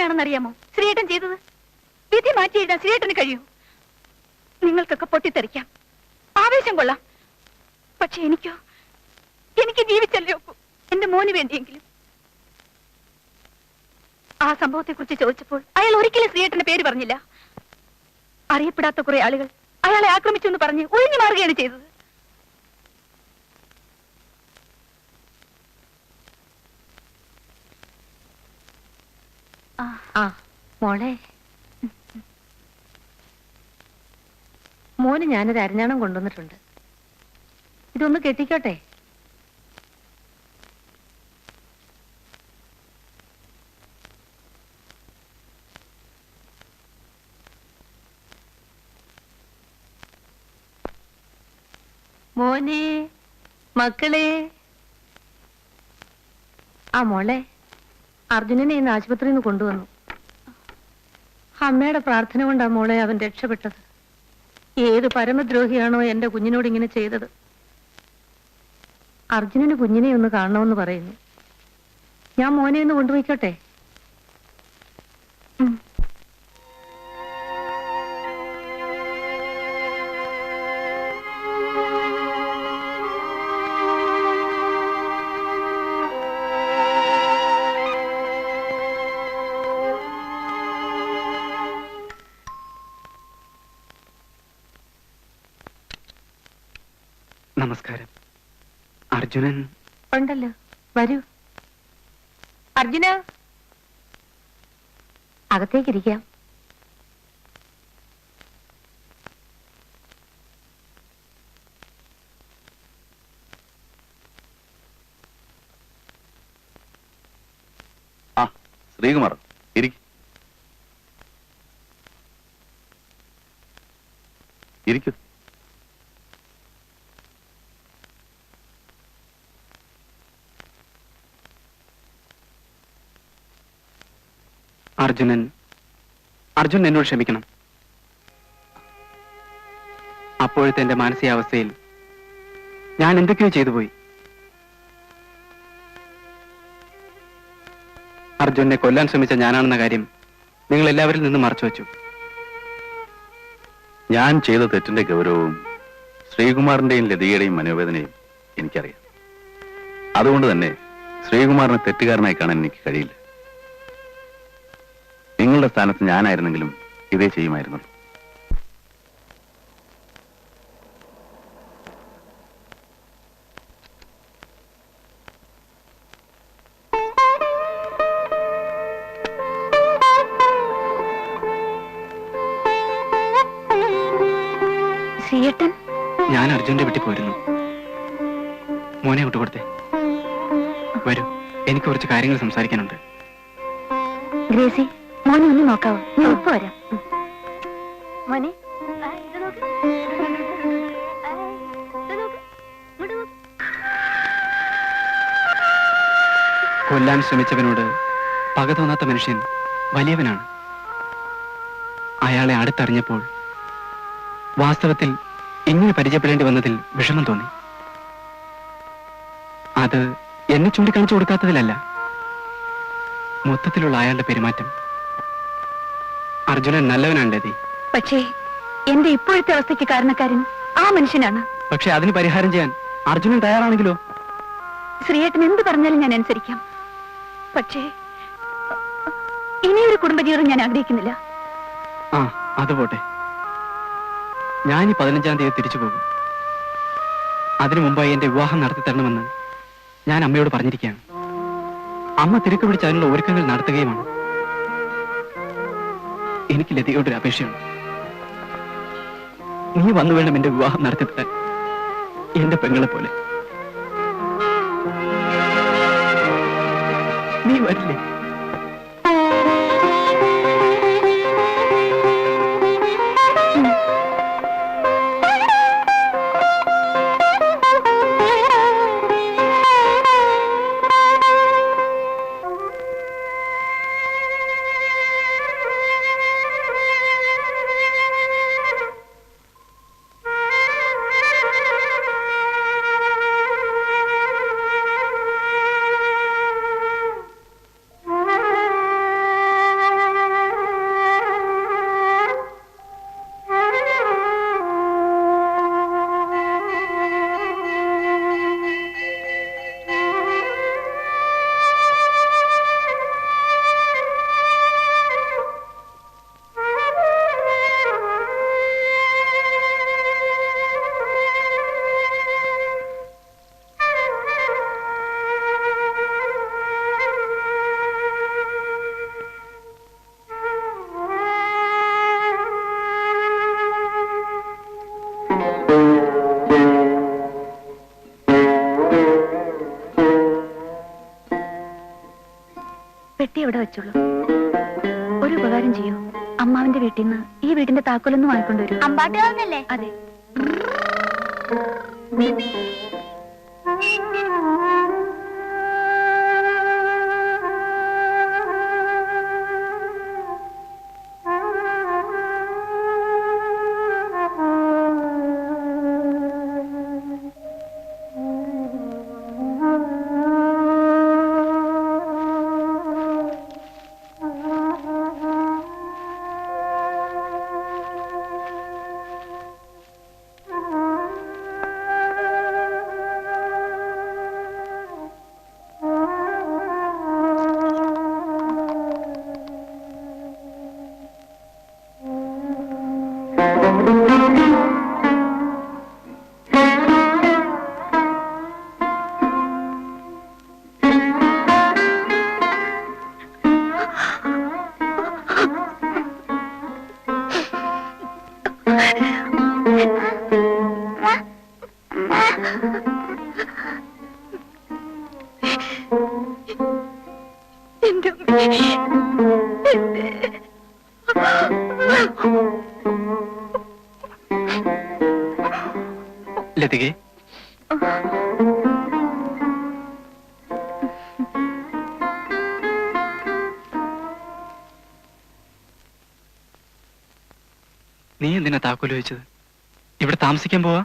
അന്യായമാണെന്ന് അറിയാമോ ശ്രീയേട്ടൻ ചെയ്തത്? വിധി മാറ്റി എഴുതാൻ ശ്രീയേട്ടന് കഴിയൂ. നിങ്ങൾക്കൊക്കെ പൊട്ടിത്തെറിക്കാം. ആവേശം കൊള്ളാം. പക്ഷെ എനിക്കോ? എനിക്ക് ജീവിച്ചല്ലേ ഒക്കൂ. എന്റെ മോന് വേണ്ടിയെങ്കിലും. ആ സംഭവത്തെ കുറിച്ച് ചോദിച്ചപ്പോൾ അയാൾ ഒരിക്കലും ശ്രീയേട്ടന്റെ പേര് പറഞ്ഞില്ല. അറിയപ്പെടാത്ത കുറെ ആളുകൾ അയാളെ ആക്രമിച്ചു എന്ന് പറഞ്ഞ് ഒഴിഞ്ഞു മാറുകയാണ് ചെയ്തത്. മോന് ഞാനൊരു അരഞ്ഞാണം കൊണ്ടുവന്നിട്ടുണ്ട്. ഇതൊന്ന് കെട്ടിക്കോട്ടെ. മോനെ മക്കളെ. ആ മോളെ. അർജുനനെ ഇന്ന് ആശുപത്രിയിൽ നിന്ന് കൊണ്ടുവന്നു. അമ്മയുടെ പ്രാർത്ഥന കൊണ്ടാ മോളെ അവൻ രക്ഷപ്പെട്ടത്. ഏത് പരമദ്രോഹിയാണോ എന്റെ കുഞ്ഞിനോട് ഇങ്ങനെ ചെയ്തത്? അർജുനന് കുഞ്ഞിനെ ഒന്ന് കാണണമെന്ന് പറയുന്നു. ഞാൻ മോനെ ഒന്ന് കൊണ്ടുപോയിക്കോട്ടെ? നമസ്കാരം. അർജുനൻ. ഉണ്ടല്ലോ. വരൂ. അർജുന. അകത്തേക്കിരിക്കാം. ആ ശ്രീകുമാർ ഇരിക്ക. ഇരിക്കൂ. അർജുനൻ. അർജുൻ എന്നോട് ക്ഷമിക്കണം. അപ്പോഴത്തെ എന്റെ മാനസികാവസ്ഥയിൽ ഞാൻ എന്തൊക്കെയോ ചെയ്തു പോയി. അർജുനെ കൊല്ലാൻ ശ്രമിച്ച ഞാനാണെന്ന കാര്യം നിങ്ങൾ എല്ലാവരിൽ നിന്നും മറച്ചു വെച്ചു. ഞാൻ ചെയ്ത തെറ്റിന്റെ ഗൗരവവും ശ്രീകുമാറിന്റെയും ലതികയുടെയും മനോവേദനയും എനിക്കറിയാം. അതുകൊണ്ട് തന്നെ ശ്രീകുമാറിനെ തെറ്റുകാരനായി കാണാൻ എനിക്ക് കഴിയില്ല. നിങ്ങളുടെ സ്ഥാനത്ത് ഞാനായിരുന്നെങ്കിലും ഇതേ ചെയ്യുമായിരുന്നു. ശ്രീയേട്ടൻ? ഞാൻ അർജുന്റെ വീട്ടിൽ പോയിരുന്നു. മോനെ വിട്ടു കൊടുത്തേ വരൂ എനിക്ക് കുറച്ച് കാര്യങ്ങൾ സംസാരിക്കാനുണ്ട്. ഗ്രേസി മോനെ ഒന്ന് നോക്കാവോ? ഞാൻ ഇപ്പൊ വരാം. മോനെ. കൊല്ലാൻ ശ്രമിച്ചവനോട് പക തോന്നാത്ത മനുഷ്യൻ വലിയവനാണ്. അയാളെ അടുത്തറിഞ്ഞപ്പോൾ വാസ്തവത്തിൽ ഇങ്ങനെ പരിചയപ്പെടേണ്ടി വന്നതിൽ വിഷമം തോന്നി. അത് എന്നെ ചൂണ്ടിക്കാണിച്ചു കൊടുക്കാത്തതിലല്ല. മൊത്തത്തിലുള്ള അയാളുടെ പെരുമാറ്റം. അർജുനൻ നല്ലവനാണ് ലതി പക്ഷേ എന്റെ ഇപ്പോഴത്തെ അവസ്ഥയ്ക്ക് കാരണക്കാരൻ ആ മനുഷ്യനാണ്. പക്ഷെ അതിന് പരിഹാരം ചെയ്യാൻ അർജുനൻ തയ്യാറാണെങ്കിലോ? ശ്രീയേട്ടൻ എന്ത് പറഞ്ഞാലും ഞാൻ അനുസരിക്കാം. പക്ഷേ ഇനിയൊരു കുടുംബജീവിതം ഞാൻ ആഗ്രഹിക്കുന്നില്ല. ആ അത് പോട്ടെ. ഞാൻ ഈ പതിനഞ്ചാം തീയതി തിരിച്ചു പോകും. അതിനു മുമ്പായി എന്റെ വിവാഹം നടത്തി തരണമെന്ന് ഞാൻ അമ്മയോട് പറഞ്ഞിരിക്കുകയാണ്. അമ്മ തിരക്ക് പിടിച്ച് അതിനുള്ള ഒരുക്കങ്ങൾ നടത്തുകയുമാണ്. എനിക്ക് ലതയോടൊരു അപേക്ഷയാണ് നീ വന്നു വേണം എന്റെ വിവാഹം നടത്തി എന്റെ പെങ്ങളെ പോലെ. നീ വരില്ലേ? പെട്ടി എവിടെ വെച്ചോളൂ. ഒരു ഉപകാരം ചെയ്യൂ. അമ്മാവിന്റെ വീട്ടിൽ നിന്ന് ഈ വീടിന്റെ താക്കോലൊന്നും വാങ്ങിക്കൊണ്ടുവരും അമ്പാട്ടുകാരനല്ലേ അതെ. ലതികെ. നീ എന്തിനാ താക്കോൽ വെച്ചത് ഇവിടെ താമസിക്കാൻ പോവാ?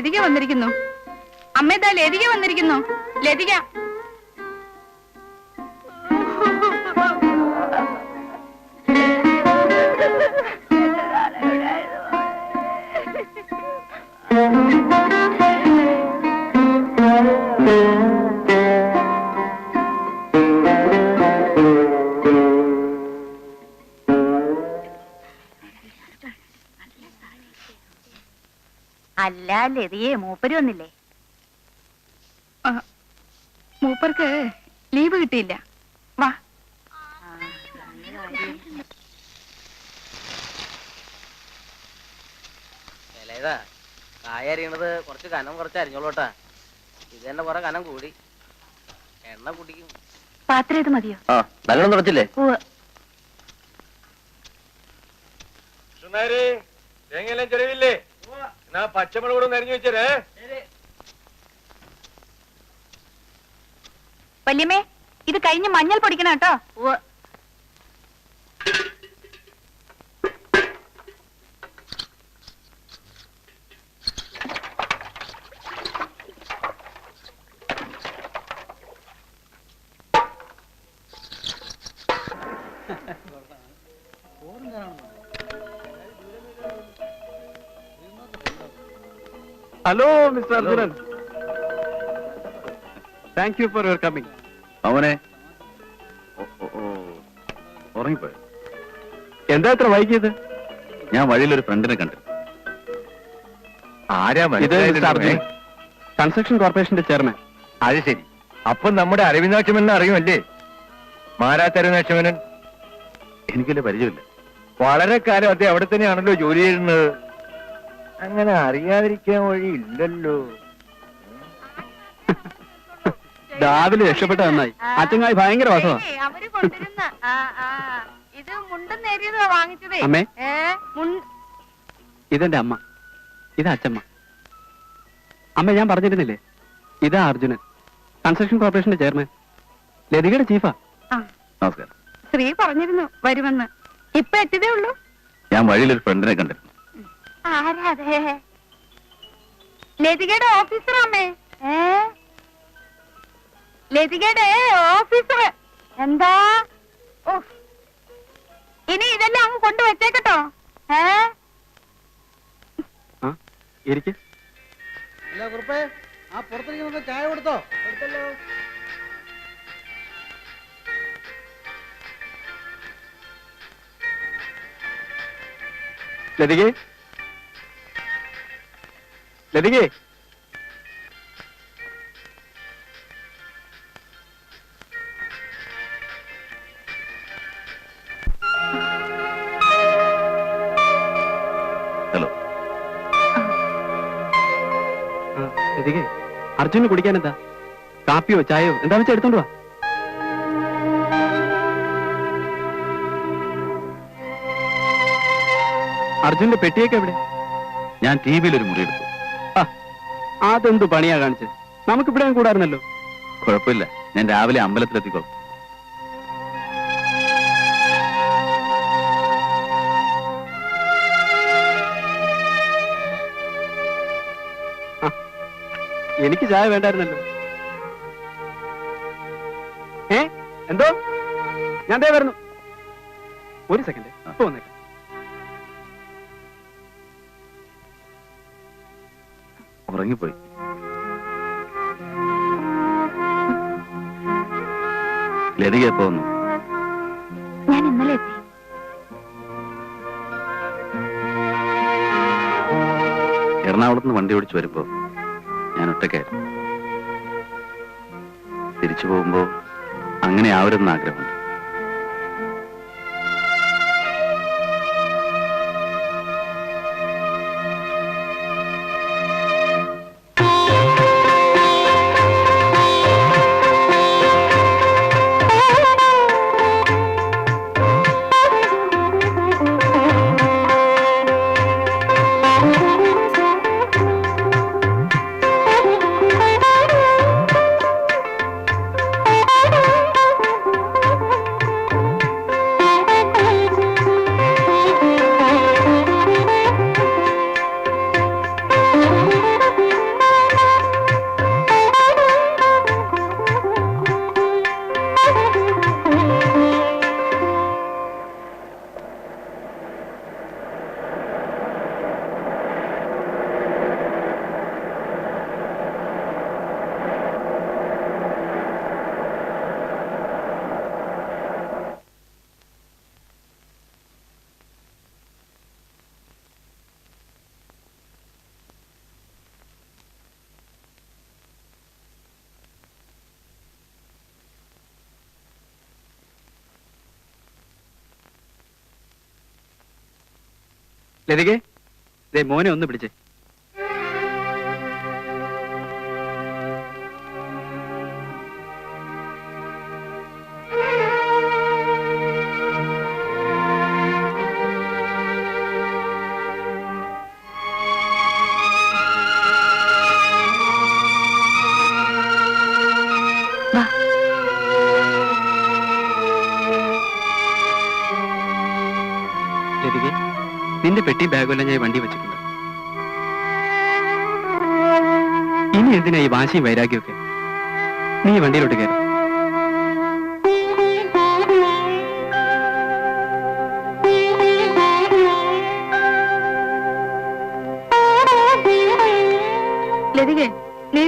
ലതിക വന്നിരിക്കുന്നു. അമ്മേതാ ലതിക വന്നിരിക്കുന്നു? ലതിക ലതിയെ മൂപ്പര് വന്നില്ലേ? മൂപ്പർക്ക് ലീവ് കിട്ടിയില്ല. വാ. ഇതാ കായ അരിയണത് കുറച്ച് കനം കുറച്ച് അരിഞ്ഞോളൂട്ടാ. ഇത് തന്നെ കുറെ കനം കൂടി. എണ്ണ കുടിക്കും. പാത്രം ഇത് മതിയോ? നല്ലോണം തുടച്ചില്ലേ? തേങ്ങയെല്ലാം ചെലവില്ലേ എന്നാ പച്ചമുളക് കൂടെ നിറഞ്ഞു വെച്ചേ വല്യമ്മേ ഇത് കഴിഞ്ഞ് മഞ്ഞൾ പൊടിക്കണം കേട്ടോ. Hello mister Arjunan thank you for your coming അവനെ. എന്താ ഇത്ര വൈകിയത്? ഞാൻ വഴിയിൽ ഒരു ഫ്രണ്ടിനെ കണ്ടു. ആരാ ഇത് മിസ്റ്റർ അർജുനൻ. കൺസ്ട്രക്ഷൻ കോർപ്പറേഷന്റെ ചെയർമാൻ. അത് ശരി. അപ്പൊ നമ്മുടെ അരവിന്ദാക്ഷമെന്ന് അറിയുമല്ലേ? മാരാത്ത അരവിന്ദാക്ഷമനൻ വലിയ പരിചയമില്ല. വളരെ കാലം അദ്ദേഹം അവിടെ തന്നെയാണല്ലോ ജോലി ചെയ്യുന്നത്. അങ്ങനെ അറിയാതിരിക്കാൻ വഴി ഇല്ലല്ലോ. രാവിലെ രക്ഷപ്പെട്ട നന്നായി. അച്ഛങ്ങായി ഭയങ്കര വാസമാ അവർ കൊണ്ടിരുന്ന. ഇത് മുണ്ടും നേരിയതാ വാങ്ങിച്ചതേ. അമ്മേ. ഇതെന്റെ അമ്മ. ഇതാ അച്ചമ്മ. അമ്മ ഞാൻ പറഞ്ഞിരുന്നില്ലേ? ഇതാ അർജുനൻ. കൺസ്ട്രക്ഷൻ കോർപ്പറേഷന്റെ ചെയർമാൻ. ലതികയുടെ ചീഫാ. ആ. നമസ്കാരം. സ്ത്രീ പറഞ്ഞിരുന്നു വരുമെന്ന്. ഇപ്പൊ എത്തിയതേ ഉള്ളൂ? ഞാൻ വഴിയിലൊരു ഫ്രണ്ടിനെ കണ്ടിരുന്നു. ആരാതെ ലതികയുടെ ഓഫീസർ അമ്മേ. ഏ? ലതികയുടെ ഓഫീസർ. എന്താ? ഉഫ്. ഇനി ഇതെല്ലാം അങ്ങ് കൊണ്ടുവച്ചേക്കട്ടോ ഏ? ഇരിക്ക്. അല്ല കുറുപ്പേ. ആ പുറത്തിരിക്കുന്ന ചായ കൊടുത്തോ? കൊടുത്തല്ലോ. ലതികെ? ലതികെ. ഹലോ. ലതികെ അർജുന് കുടിക്കാൻ എന്താ കാപ്പിയോ ചായയോ എന്താ വെച്ചാ എടുത്തോണ്ട് വാ. അർജുന്റെ പെട്ടിയൊക്കെ എവിടെ? ഞാൻ ടി വിയിൽ ഒരു മുറി എടുത്തു. അതെന്തു പണിയാ കാണിച്ചത് നമുക്കിവിടെ കൂടായിരുന്നല്ലോ. കുഴപ്പമില്ല. ഞാൻ രാവിലെ അമ്പലത്തിലെത്തിക്കോളും. എനിക്ക് ചായ വേണ്ടായിരുന്നല്ലോ. ഏ എന്തോ? ഞാൻ ദേ വരുന്നു. ഒരു സെക്കൻഡ്. ഇപ്പൊ വന്നേക്കാം ഉറങ്ങിപ്പോയി. ലതിക എപ്പോ വന്നു? ഞാൻ ഇന്നലെ എത്തി. എറണാകുളത്ത് നിന്ന് വണ്ടി ഓടിച്ചു വരുമ്പോ ഞാൻ ഒറ്റയ്ക്കായിരുന്നു. തിരിച്ചു പോകുമ്പോ അങ്ങനെ ആവരുന്ന ആഗ്രഹമുണ്ട് ലതികെ ദേ മോനെ ഒന്ന് പിടിച്ചേ. നിന്റെ പെട്ടി ബാഗെല്ലാം ഞാൻ വണ്ടി വെച്ചിട്ടുണ്ട്. ഇനി എന്തിനാ ഈ വാശിയും വൈരാഗ്യമൊക്കെ? നീ വണ്ടിയിലോട്ട് കയറി. നീ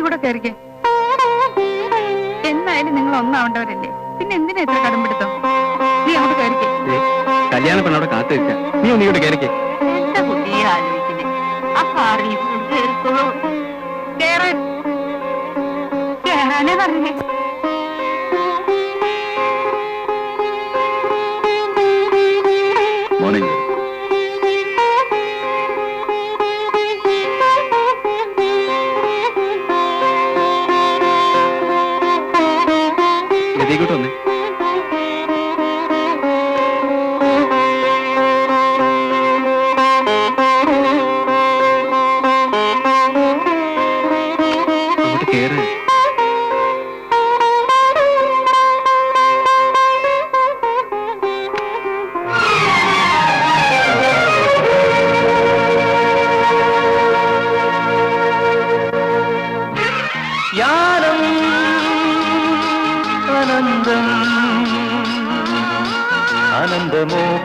എന്നായാലും നിങ്ങൾ ഒന്നാവേണ്ടവരല്ലേ? പിന്നെ എന്തിനാ ഇത്ര കടമ്പെടുത്തോ നീ അങ്ങോട്ട് കയറിക്കേ. കല്യാണ പെണ്ണവിടെ കാത്തു വെച്ച നീ ഒന്ന് ഇങ്ങോട്ട് കയറിക്കേ. ആലോചിക്കുന്നത് ആ കാറിൽ കേറിക്കോളൂ. കേറാൻ കേറാനേ പറഞ്ഞേ.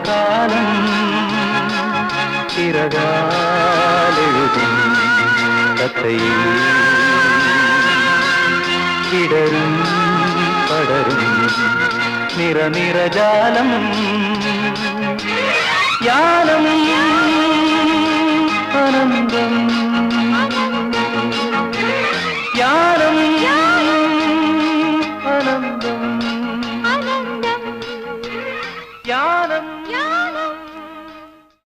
കാലം ചിറകാലെഴുതും കഥയിൽ. കിടരും പടരും നിറനിറജാലം യാനം അനന്തം